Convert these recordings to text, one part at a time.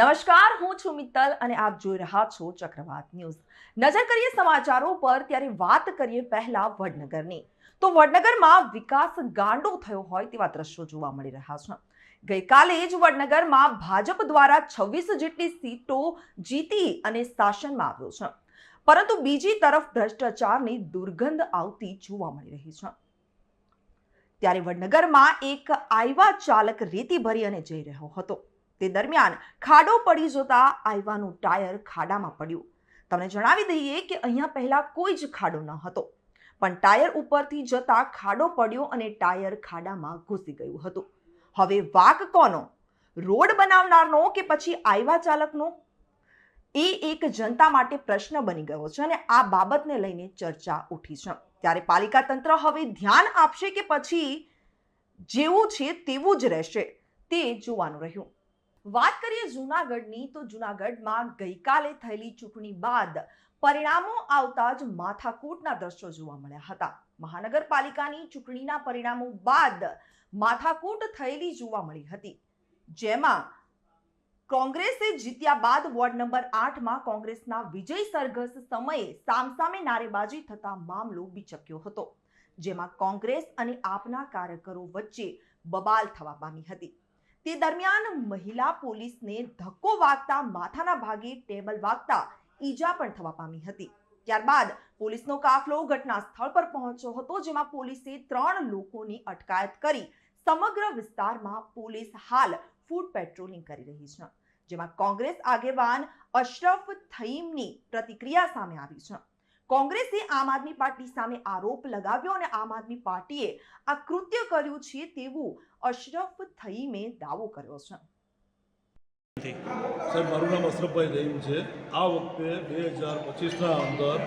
નમસ્કાર, હું છું મિત્તલ અને આપ જોઈ રહ્યા છો ચક્રવાત ન્યૂઝ. નજર કરીએ સમાચારો પર, ત્યારે વાત કરીએ પહેલા વડનગરની. તો વડનગરમાં વિકાસ ગાંડો થયો હોય તેવા દ્રશ્યો જોવા મળી રહ્યા છે. ગઈકાલે જ વડનગરમાં ભાજપ દ્વારા છવ્વીસ જેટલી સીટો જીતી અને શાસનમાં આવ્યો છે. પરંતુ બીજી તરફ ભ્રષ્ટાચારની દુર્ગંધ આવતી જોવા મળી રહી છે. ત્યારે વડનગરમાં એક આઈવા ચાલક રેતી ભરી અને જઈ રહ્યો હતો. તે દરમિયાન ખાડો પડી જતા આઈવાનું ટાયર ખાડામાં પડ્યું. તમને જણાવી દઈએ કે અહીંયા પહેલાં કોઈ જ ખાડો ન હતો. પણ ટાયર ઉપરથી જતા ખાડો પડ્યો અને ટાયર ખાડામાં ઘૂસી ગયું હતું. હવે વાક કોનો? રોડ બનાવનારનો કે પછી આઈવા ચાલકનો? એ એક જનતા માટે પ્રશ્ન બની ગયો છે અને આ બાબતને લઈને ચર્ચા ઉઠી છે. ત્યારે પાલિકા તંત્ર હવે ધ્યાન આપશે કે પછી જેવું છે તેવું જ રહેશે તે જોવાનું રહ્યું. વાત કરીએ જૂનાગઢની, તો જૂનાગઢમાં ગઈકાલે થયેલી ચૂંટણી બાદ પરિણામો આવતા જ માથાકૂટના દ્રશ્યો જોવા મળ્યા હતા. મહાનગરપાલિકાની ચૂંટણીના પરિણામો બાદ માથાકૂટ થયેલી જોવા મળી હતી. જેમાં કોંગ્રેસે જીત્યા બાદ વોર્ડ નંબર આઠમાં કોંગ્રેસના વિજય સરઘસ સમયે સામસામે નારેબાજી થતા મામલો બીચક્યો હતો, જેમાં કોંગ્રેસ અને આપના કાર્યકરો વચ્ચે બબાલ થવા પામી હતી. તે દરમિયાન મહિલા પોલીસને ધક્કો વાગતા માથાના ભાગે ટેબલ વાગતા ઈજા પણ થવા પામી હતી. ત્યારબાદ પોલીસનો કાફલો ઘટના સ્થળ પર પહોંચ્યો હતો, જેમાં પોલીસે ત્રણ લોકોની અટકાયત કરી સમગ્ર વિસ્તારમાં પોલીસ હાલ ફૂડ પેટ્રોલિંગ કરી રહી છે. જેમાં કોંગ્રેસ આગેવાન અશરફ થઈમની પ્રતિક્રિયા સામે આવી છે. કોંગ્રેસે આમ આદમી પાર્ટી સામે આરોપ લગાવ્યો અને આમ આદમી પાર્ટીએ આ કૃત્ય કર્યું છે તેવું અશરફ થઈમે દાવો કર્યો છે. સાહેબ, મારું નામ અશરફભાઈ રહીમ છે. આ વખતે બે હજાર પચીસના અંદર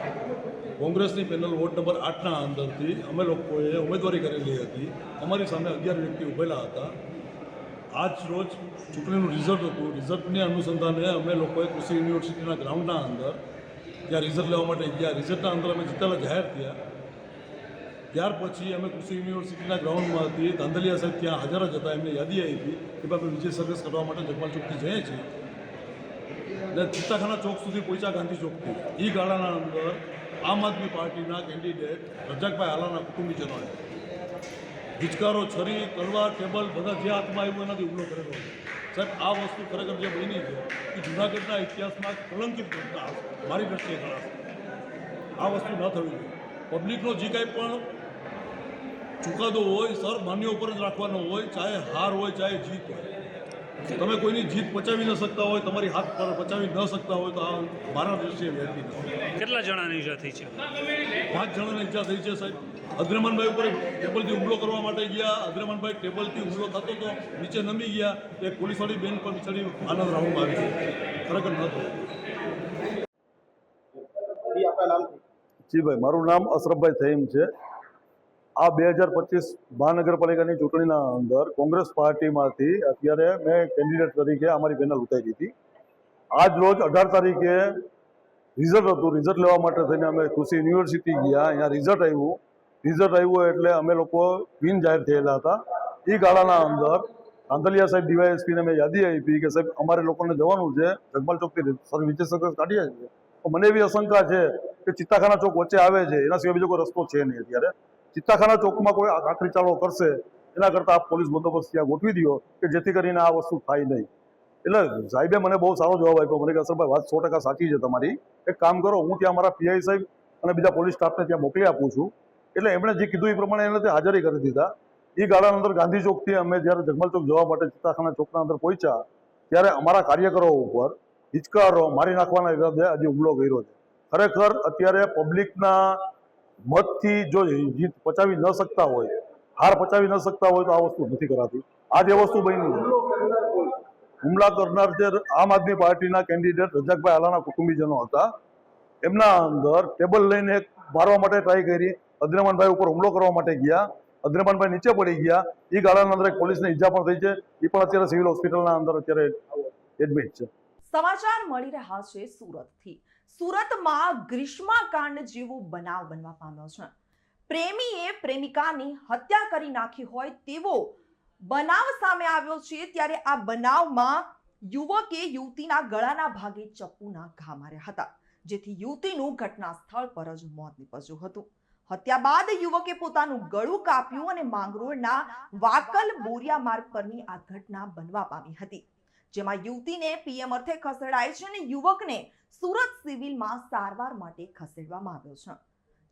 કોંગ્રેસની પેનલ વોર્ડ નંબર આઠના અંદરથી અમે લોકોએ ઉમેદવારી કરેલી હતી. અમારી સામે અગિયાર વ્યક્તિ ઉભેલા હતા. આજ રોજ ચૂંટણીનું રિઝલ્ટ હતું. રિઝલ્ટની અનુસંધાને અમે લોકોએ કૃષિ યુનિવર્સિટીના ગ્રાઉન્ડના અંદર ત્યાં રિઝલ્ટ લેવા માટે ગયા રિઝલ્ટના અંદર અમે જીતેલા જાહેર થયા. ત્યાર પછી અમે કૃષિ યુનિવર્સિટીના ગ્રાઉન્ડમાંથી ધાંધલિયા સાહેબ ત્યાં હાજર જ હતા. એમને યાદી આવી હતી કે આપણે વિજય સરઘસ કરવા માટે જગમાલ ચોકથી જઈએ છીએ. એટલે ચિત્તાખાના ચોક સુધી પહોંચ્યા ગાંધી ચોકથી એ ગાળાના અંદર આમ આદમી પાર્ટીના કેન્ડિડેટ રજાકભાઈ આલાના કુટુંબીજનોએ. હિચકારો, છરી, તલવાર, ટેબલ, બધા જે હાથમાં આવ્યું એનાથી હુમલો કરેલો છે સાહેબ આ વસ્તુ ખરેખર જે બની છે એ જૂનાગઢના ઇતિહાસમાં કલંકિત ઘટના. મારી દ્રષ્ટિએ ગણાશે આ વસ્તુ ન થવી જોઈએ. પબ્લિકનો જે કાંઈ પણ ચુકાદો હોય સર માન્ય ઉપર જ રાખવાનો હોય ચાહે હાર હોય ચાહે જીત હોય. તમે કોઈની જીત પચાવી ન શકતા હોય તમારી હાથ પર પચાવી ન શકતા હોય તો આ મારા દ્રષ્ટિએ વ્યક્તિ કેટલા જણાની ઈજા થઈ છે? પાંચ જણાને ઈજા થઈ છે સાહેબ. અદ્રમાનભાઈ ઉપર ટેબલથી હુમલો કરવા માટે ગયા. અગ્રમનભાઈ ટેબલથી હુમલો થતો હતો નીચે નમી ગયા. એ પોલીસવાળી બેન પર બિચારી આનંદ રાઉન્ડમાં આવી છે ખરેખર નહોતો જી જી ભાઈ મારું નામ અશરફભાઈ થઈમ છે. આ બે હજાર પચીસ મહાનગરપાલિકાની ચૂંટણીના અંદર કોંગ્રેસ પાર્ટીમાંથી અત્યારે મેં કેન્ડિડેટ તરીકે અમારી પેનલ ઉતારી હતી. આજ રોજ અઢાર તારીખે રિઝલ્ટ હતું. રિઝલ્ટ લેવા માટે થઈને અમે કૃષિ યુનિવર્સિટી ગયા. અહીંયા રિઝલ્ટ આવ્યું. રિઝલ્ટ આવ્યું એટલે અમે લોકો બિન જાહેર થયેલા હતા. એ ગાળાના અંદર આંતલિયા સાહેબ ડીવાયએસપીને મેં યાદી આપી કે સાહેબ, અમારે લોકોને જવાનું છે, જગમાલ ચોકથી સર વિજય સંઘર્ષ કાઢીએ છીએ મને એવી આશંકા છે કે ચિત્તાખાના ચોક વચ્ચે આવે છે, એના સિવાય બીજો કોઈ રસ્તો છે નહીં અત્યારે. ચિત્તાખાના ચોકમાં કોઈ આખરી ચાળો કરશે, એના કરતાં આપ પોલીસ બંદોબસ્ત ત્યાં ગોઠવી દો કે જેથી કરીને આ વસ્તુ થાય નહીં. એટલે સાહેબે મને બહુ સારો જવાબ આપ્યો. મને કે, અસરભાઈ, વાત સો ટકા સાચી છે તમારી. એક કામ કરો, હું ત્યાં મારા પીઆઈ સાહેબ અને બીજા પોલીસ સ્ટાફને ત્યાં મોકલી આપું છું. એટલે એમણે જે કીધું એ પ્રમાણે એને હાજરી કરી દીધા. એ ગાળાના અંદર ગાંધી ચોકથી અમે જ્યારે જગમલ ચોક જવા માટે ચિત્તાખાના ચોકના અંદર પહોંચ્યા, ત્યારે અમારા કાર્યકરો ઉપર હિચકારો મારી નાખવાના ઈરાદે આજે હુમલો કર્યો છે. ખરેખર અત્યારે પબ્લિકના મતથી જો જીત પચાવી ન શકતા હોય, હાર પચાવી ન શકતા હોય તો આ વસ્તુ નથી કરાતી. આ જે વસ્તુ બની હુમલા કરનાર જે આમ આદમી પાર્ટીના કેન્ડિડેટ રજાકભાઈ આલાના કુટુંબીજનો હતા, એમના અંદર ટેબલ લઈને મારવા માટે ટ્રાય કરી. અદ્રમાનભાઈ ઉપર હુમલો કરવા માટે ગયા. અદ્રમાનભાઈ નીચે પડી ગયા. એ ગાળાના અંદર પોલીસને ઈજા પણ થઈ છે. એ પણ અત્યારે સિવિલ હોસ્પિટલના અંદર અત્યારે એડમિટ છે. સમાચાર મળી રહ્યા છે સુરતથી. સુરતમાં ગ્રીષ્માકાંડ જેવો બનાવ બનવા પામ્યો છે. પ્રેમીએ પ્રેમિકાની હત્યા કરી નાખી હોય તેવો બનાવ સામે આવ્યો છે. ત્યારે આ બનાવમાં યુવકે યુવતીના ગળાના ભાગે ચપ્પુના ઘા માર્યા હતા, જેથી યુવતીનું ઘટના સ્થળ પર જ મોત નીપજ્યું હતું. હત્યા બાદ યુવકે પોતાનું ગળું કાપ્યું અને માંગરોળના વાકલ બોરિયા માર્ગ પરની આ ઘટના બનવા પામી હતી, જેમાં યુવતીને પીએમ અર્થે ખસેડાય છે અને યુવકને સુરત સિવિલમાં સારવાર માટે ખસેડવામાં આવ્યો છે.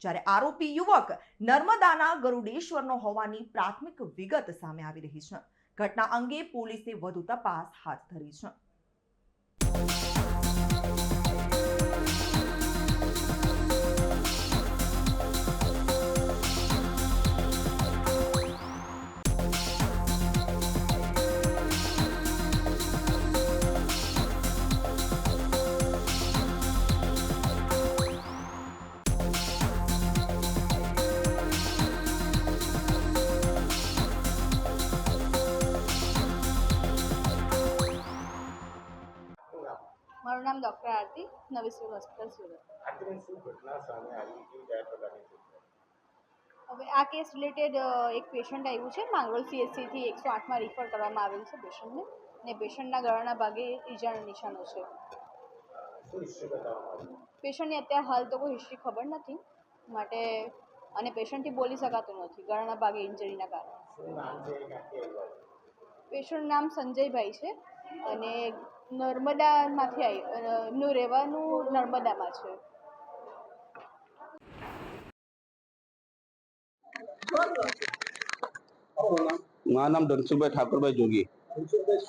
જ્યારે આરોપી યુવક નર્મદાના ગરુડેશ્વરનો હોવાની પ્રાથમિક વિગત સામે આવી રહી છે. ઘટના અંગે પોલીસે વધુ તપાસ હાથ ધરી છે. ડૉક્ટર નવી સિવિલ હોસ્પિટલ સુરત. હવે આ કેસ રિલેટેડ એક પેશન્ટ આવ્યું છે માંગરોળ સીએચસીથી એકસો આઠમાં રિફર કરવામાં આવેલું છે પેશન્ટને ને. પેશન્ટના ગળાના ભાગે ઈજાના નિશાનો છે. પેશન્ટની અત્યારે હાલ તો કોઈ હિસ્ટ્રી ખબર નથી માટે અને પેશન્ટથી બોલી શકાતું નથી ગળાના ભાગે ઇન્જરીના કારણે. પેશન્ટ નામ સંજયભાઈ છે અને નર્મદામાંથી આવી એમનું રહેવાનું નર્મદામાં છે. મારું નામ ધનસુભાઈ ઠાકોરભાઈ જોગી. ધનસુખભાઈ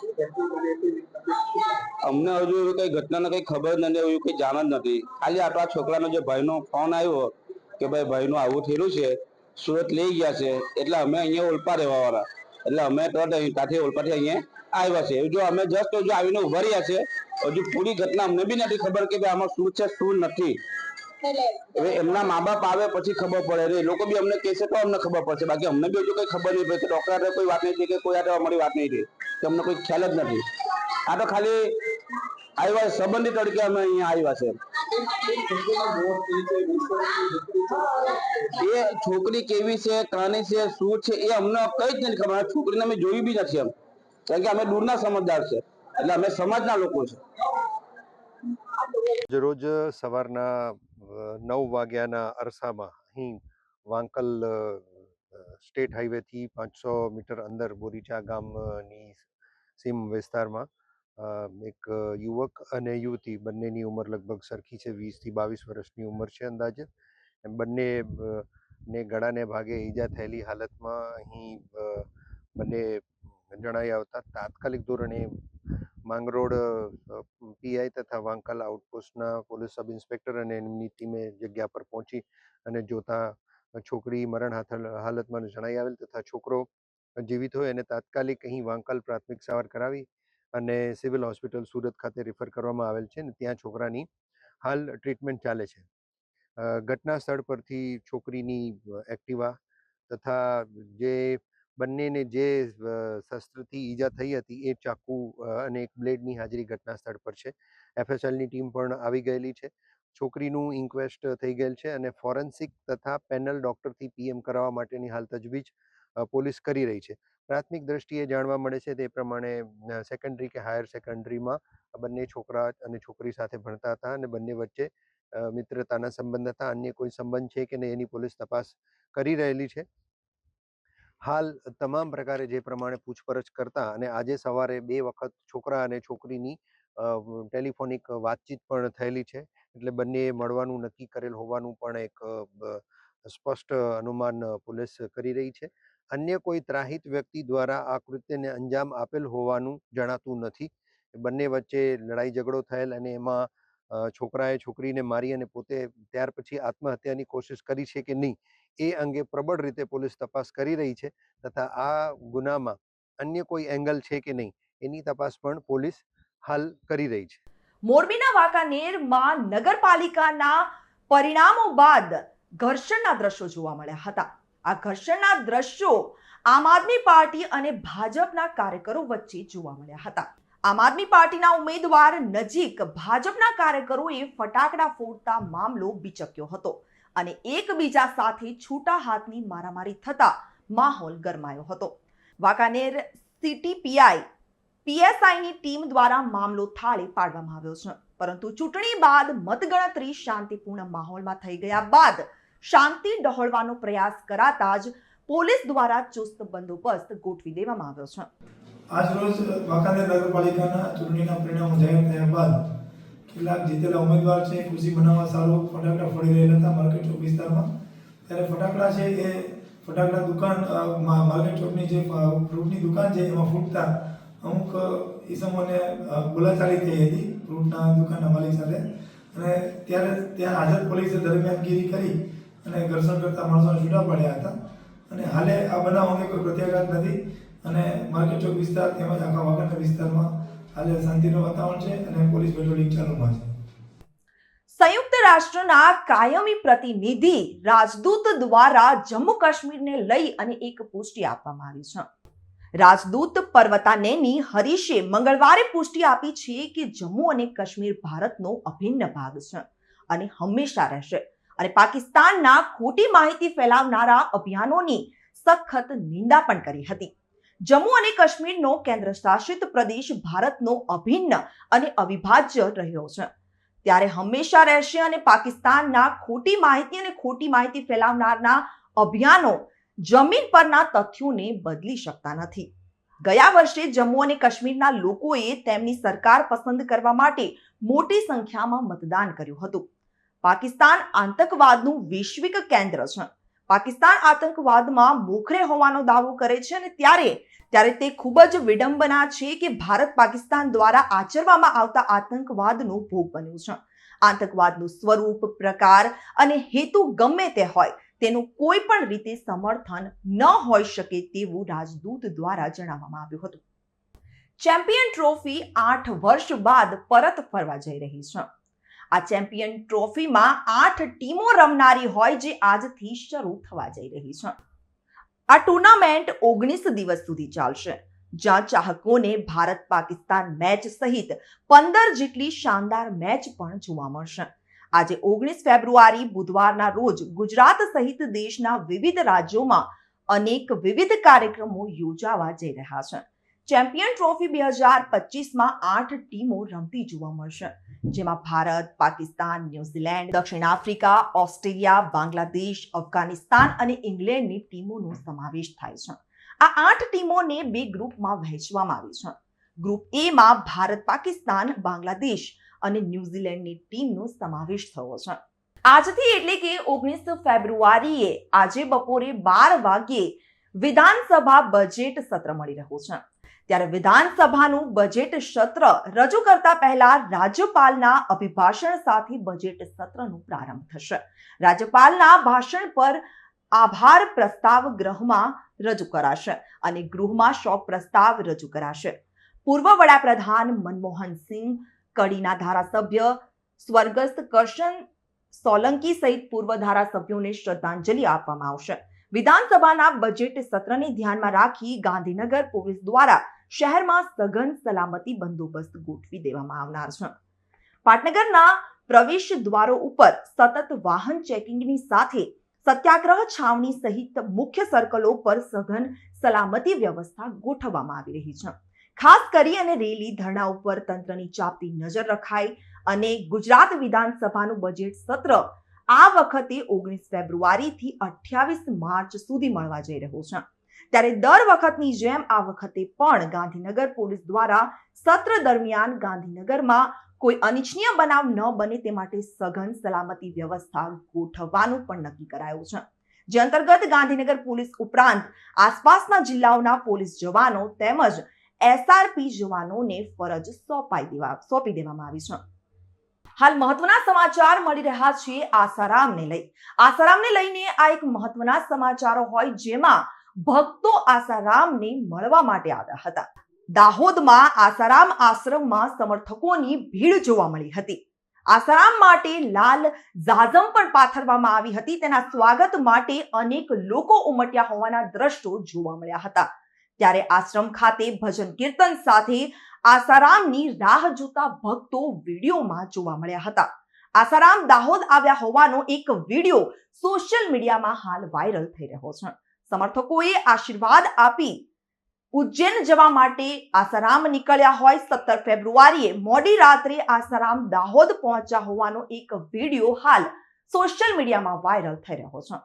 અમને હજુ એવી કઈ ઘટનાને કઈ ખબર નથી, એવું કઈ જાણ જ નથી. ખાલી આટલા છોકરાનો જે ભાઈનો ફોન આવ્યો કે ભાઈ ભાઈનું આવું થયેલું છે, સુરત લઈ ગયા છે, એટલે અમે અહીંયા ઓલપા રહેવા વાળા એટલે અમે તરત અહીં ત્યાંથી ઓલપાથી અહીંયા આવ્યા છે. જો અમે જસ્ટ હજુ આવીને ઊભા રહ્યા છે હજુ પૂરી ઘટના અમને બી નથી ખબર કે આમાં શું છે શું નથી. હવે એમના મા બાપ આવે પછી ખબર પડે. એ લોકો બી અમને કહેશે તો અમને ખબર પડશે. બાકી અમને બી હજુ કઈ ખબર નહીં પડે કે ડોક્ટર કોઈ વાત નહીં થઈ કે કોઈ હાથે અમારી વાત નહીં થઈ કે અમને કોઈ ખ્યાલ જ નથી. આ તો ખાલી આવ્યા સંબંધી તરીકે અમે અહીંયા આવ્યા છે. એ છોકરી કેવી છે કાની છે શું છે એ અમને કઈ જ નથી ખબર. છોકરીને અમે જોઈ બી નથી એમ. કારણ કે અમે દૂરના સમજદાર છે. એટલે અમે સમાજના લોકો છે. રોજ સવારના નવ વાગ્યાના અરસામાં અહીં વાંકલ સ્ટેટ હાઈવેથી પાંચસો મીટર અંદર બોરીચા ગામની સીમ વિસ્તારમાં એક યુવક અને યુવતી બંનેની ઉંમર લગભગ સરખી છે, વીસથી બાવીસ વર્ષની ઉંમર છે અંદાજે. બંને ને ગળાને ભાગે ઈજા થયેલી હાલતમાં અહીં બંને જણાઈ આવતા તાત્કાલિક ધોરણે માંગરોળ પીઆઈ તથા વાંકાલ આઉટપોસ્ટના પોલીસ સબ ઇન્સ્પેક્ટર અને એમની ટીમે જગ્યા પર પહોંચી અને જોતા છોકરી મરણ હાલતમાં જણાઈ આવેલ તથા છોકરો જીવિત હોય એને તાત્કાલિક અહીં વાંકાલ પ્રાથમિક સારવાર કરાવી અને સિવિલ હોસ્પિટલ સુરત ખાતે રિફર કરવામાં આવેલ છે અને ત્યાં છોકરાની હાલ ટ્રીટમેન્ટ ચાલે છે. ઘટના સ્થળ પરથી છોકરીની એક્ટિવા તથા જે બંનેને જે શસ્ત્રથી ઈજા થઈ હતી એ ચાકુ અને એક બ્લેડની હાજરી ઘટના સ્થળ પર છે. એફએસએલની ટીમ પણ આવી ગયેલી છે. છોકરીનું ઇન્ક્વેસ્ટ થઈ ગયેલ છે અને ફોરેન્સિક તથા પેનલ ડોક્ટરથી પીએમ કરાવવા માટેની હાલ તજવીજ પોલીસ કરી રહી છે. પ્રાથમિક દ્રષ્ટિએ જાણવા મળે છે તે પ્રમાણે સેકન્ડરી કે હાયર સેકન્ડરીમાં બંને છોકરા અને છોકરી સાથે ભણતા હતા અને બંને વચ્ચે મિત્રતાના સંબંધ હતા. અન્ય કોઈ સંબંધ છે કે નહીં એની પોલીસ તપાસ કરી રહેલી છે. હાલ તમામ પ્રકારે જે પ્રમાણે પૂછપરછ કરતા અને આજે સવારે બે વખત છોકરા અને છોકરીની ટેલિફોનિક વાતચીત પણ થયેલી છે. એટલે બંને મળવાનું નક્કી કરેલ હોવાનું પણ એક સ્પષ્ટ અનુમાન પોલીસ કરી રહી છે. અન્ય કોઈ ત્રાહિત વ્યક્તિ દ્વારા આ કૃત્યને અંજામ આપેલ હોવાનું જણાતું નથી. બંને વચ્ચે લડાઈ ઝઘડો થયેલ અને એમાં છોકરાએ છોકરીને મારી અને પોતે ત્યાર પછી આત્મહત્યાની કોશિશ કરી છે કે નહીં એ અંગે પ્રબળ રીતે પોલીસ તપાસ કરી રહી છે તથા આ ગુનામાં અન્ય કોઈ એંગલ છે કે નહીં, એની તપાસ પણ પોલીસ હાલ કરી રહી છે. મોરબીના વાંકાનેરમાં નગરપાલિકાના પરિણામો બાદ ઘર્ષણના દ્રશ્યો જોવા મળ્યા હતા. આ ઘર્ષણના દ્રશ્યો આમ આદમી પાર્ટી અને ભાજપના કાર્યકરો વચ્ચે જોવા મળ્યા હતા. આમ આદમી પાર્ટીના ઉમેદવાર નજીક ભાજપના કાર્યકરોએ ફટાકડા ફોડતા મામલો બિચક્યો હતો. અને એકબીજા સાથે છૂટા હાથની મારામારી થતા માહોલ ગરમાયો હતો. વાંકાનેર સિટી પીઆઈ, પીએસઆઈની ટીમ દ્વારા મામલો થાળે પાડવામાં આવ્યો છે. પરંતુ ચૂંટણી બાદ મતગણતરી શાંતિપૂર્ણ માહોલમાં થઈ ગયા બાદ શાંતિ ડહોળવાનો પ્રયાસ કરાતા જ પોલીસ દ્વારા ચુસ્ત બંદોબસ્ત ગોઠવી દેવામાં આવ્યો છે. આજરોજ વાંકાનેર નગરપાલિકાના ચૂંટણીના પરિણામો જાહેર થયા બાદ કેટલાક જીતેલા ઉમેદવાર છે, ખુશી મનાવવા સારું ફટાકડા ફોડી રહેલા હતા માર્કેટ ચોક વિસ્તારમાં. ત્યારે ફટાકડા છે એ ફટાકડા દુકાન માર્કેટ ચોકની જે ફ્રૂટની દુકાન છે એમાં ફૂટતા અમુક ઈસમોને બોલાચાલી થઈ હતી ફ્રૂટના દુકાનના માલિક સાથે. અને ત્યારે ત્યાં હાજર પોલીસે દરમિયાનગીરી કરી અને ઘર્ષણ કરતા માણસોને છૂટા પાડ્યા હતા. અને હાલે આ બનાવ અંગે કોઈ પ્રત્યાઘાત નથી. અને માર્કેટ ચોક વિસ્તાર તેમજ આખા વાગડના વિસ્તારમાં હાલે શાંતિનું વાતાવરણ છે અને પોલીસ પેટ્રોલિંગ ચાલુમાં છે. સંયુક્ત રાષ્ટ્રના કાયમી પ્રતિનિધિ રાજદૂત દ્વારા જમ્મુ કાશ્મીરને લઈ અને એક પુષ્ટિ આપવામાં આવી છે. રાજદૂત પર્વતાનેની હરીશે મંગળવારે પુષ્ટિ આપી છે કે જમ્મુ અને કાશ્મીર ભારતનો અભિન્ન ભાગ છે અને હંમેશા રહેશે. અને પાકિસ્તાનના ખોટી માહિતી ફેલાવનારા અભિયાનોની સખત નિંદા પણ કરી હતી. જમ્મુ અને કાશ્મીરનો કેન્દ્ર શાસિત પ્રદેશ ભારતનો અભિન્ન અને અવિભાજ્ય રહ્યો છે. ત્યારે હંમેશા રહેશે અને પાકિસ્તાનના ખોટી માહિતી અને ખોટી માહિતી ફેલાવનારના અભિયાનો જમીન પરના તથ્યોને બદલી શકતા નથી. ગયા વર્ષે જમ્મુ અને કાશ્મીરના લોકોએ તેમની સરકાર પસંદ કરવા માટે મોટી સંખ્યામાં મતદાન કર્યું હતું. પાકિસ્તાન આતંકવાદનું વૈશ્વિક કેન્દ્ર છે. પાકિસ્તાન આતંકવાદમાં મોખરે હોવાનો દાવો કરે છે અને ત્યારે ત્યારે તે ખૂબ જ વિડંબના છે કે ભારત પાકિસ્તાન દ્વારા આચરવામાં આવતા આતંકવાદનો ભોગ બન્યું છે. આતંકવાદનું સ્વરૂપ, પ્રકાર અને હેતુ ગમે તે હોય, તેનું કોઈ પણ રીતે સમર્થન ન હોઈ શકે તેવું રાજદૂત દ્વારા જણાવવામાં આવ્યું હતું. ચેમ્પિયન ટ્રોફી આઠ વર્ષ બાદ પરત ફરવા જઈ રહી છે. આ ચેમ્પિયન ટ્રોફીમાં આઠ ટીમો રમનારી હોય જે આજથી શરૂ થવા જઈ રહી છે. આ ટુર્નામેન્ટ ઓગણીસ દિવસ સુધી ચાલશે, જ્યાં ચાહકોને ભારત પાકિસ્તાન મેચ સહિત પંદર જેટલી શાનદાર મેચ પણ જોવા મળશે. આજે ઓગણીસ ફેબ્રુઆરી, બુધવારના રોજ ગુજરાત સહિત દેશના વિવિધ રાજ્યોમાં અનેક વિવિધ કાર્યક્રમો યોજાવા જઈ રહ્યા છે. ચેમ્પિયન ટ્રોફી બે હજાર પચીસમાં આઠ ટીમો રમતી જોવા મળશે. જેમાં ભારત, પાકિસ્તાન, ન્યુઝીલેન્ડ, દક્ષિણ આફ્રિકા, ઓસ્ટ્રેલિયા, બાંગ્લાદેશ, અફઘાનિસ્તાન અને ઇંગ્લેન્ડની ટીમોનો સમાવેશ થાય છે. આ આઠ ટીમોને બે ગ્રુપમાં વહેંચવામાં આવી છે. ગ્રુપ એમાં ભારત, પાકિસ્તાન, બાંગ્લાદેશ અને ન્યુઝીલેન્ડની ટીમનો સમાવેશ થયો છે. આજથી એટલે કે ઓગણીસ ફેબ્રુઆરીએ આજે બપોરે બાર વાગ્યે વિધાનસભા બજેટ સત્ર મળી રહ્યું છે. ત્યારે વિધાનસભાનું બજેટ સત્ર રજૂ કરતા પહેલા રાજ્યપાલના અભિભાષણ સાથે બજેટ સત્રનો પ્રારંભ થશે. રાજ્યપાલના ભાષણ પર આભાર પ્રસ્તાવ ગૃહમાં રજૂ કરાશે અને ગૃહમાં શોક પ્રસ્તાવ રજૂ કરાશે. પૂર્વ વડાપ્રધાન મનમોહન સિંહ, કડીના ધારાસભ્ય સ્વર્ગસ્થ કરશન સોલંકી સહિત પૂર્વ ધારાસભ્યોને શ્રદ્ધાંજલિ આપવામાં આવશે. વિધાનસભાના બજેટ સત્રને ધ્યાનમાં રાખી ગાંધીનગર પોલીસ દ્વારા શહેરમાં સઘન સલામતી બંદોબસ્ત ગોઠવી દેવામાં આવનાર છે. પાટનગરના પ્રવેશ દ્વારો ઉપર સતત વાહન ચેકિંગની સાથે સત્યાગ્રહ છાવણી સહિત મુખ્ય સર્કલો પર સઘન સલામતી વ્યવસ્થા ગોઠવવામાં આવી રહી છે. ખાસ કરી અને રેલી, ધરણા ઉપર તંત્રની ચાપતી નજર રખાઈ અને ગુજરાત વિધાનસભાનું બજેટ સત્ર આ વખતે ઓગણીસ ફેબ્રુઆરીથી અઠ્યાવીસ માર્ચ સુધી મળવા જઈ રહ્યું છે. ત્યારે દર વખતની જેમ આ વખતે પણ ગાંધીનગર પોલીસ દ્વારા સત્ર દરમિયાન ગાંધીનગરમાં કોઈ અનિચ્છનીય બનાવ ન બને તે માટે સઘન સલામતી વ્યવસ્થા ગોઠવવાનું પણ નક્કી કરાયું છે. જે અંતર્ગત ગાંધીનગર પોલીસ ઉપરાંત આસપાસના જિલ્લાઓના પોલીસ જવાનો તેમજ એસઆરપી જવાનોને ફરજ સોંપાઈ દેવા, સોંપી દેવામાં આવી છે. હાલ મહત્વના સમાચાર મળી રહ્યા છે આસારામને લઈ. આસારામને લઈને આ એક મહત્વના સમાચારો હોય જેમાં ભક્તો આસારામને મળવા માટે આવ્યા હતા. દાહોદમાં આસારામ આશ્રમમાં સમર્થકોની ભીડ જોવા મળી હતી. આસારામ માટે લાલ ઝાઝમ પણ પાથરવામાં આવી હતી. તેના સ્વાગત માટે અનેક લોકો ઉમટ્યા હોવાના દ્રશ્યો જોવા મળ્યા હતા. ત્યારે આશ્રમ ખાતે ભજન કીર્તન સાથે આસારામની રાહ જોતા ભક્તો વિડીયોમાં જોવા મળ્યા હતા. આસારામ દાહોદ આવ્યા હોવાનો એક વીડિયો સોશિયલ મીડિયામાં હાલ વાયરલ થઈ રહ્યો છે. સમર્થકોએ આશીર્વાદ આપી. ઉજ્જૈન જવા માટે આસારામ નીકળ્યા હોય સત્તર ફેબ્રુઆરીએ. મોડી રાત્રે આસારામ દાહોદ પહોંચ્યા હોવાનો એક વીડિયો હાલ સોશિયલ મીડિયામાં વાયરલ થઈ રહ્યો છે.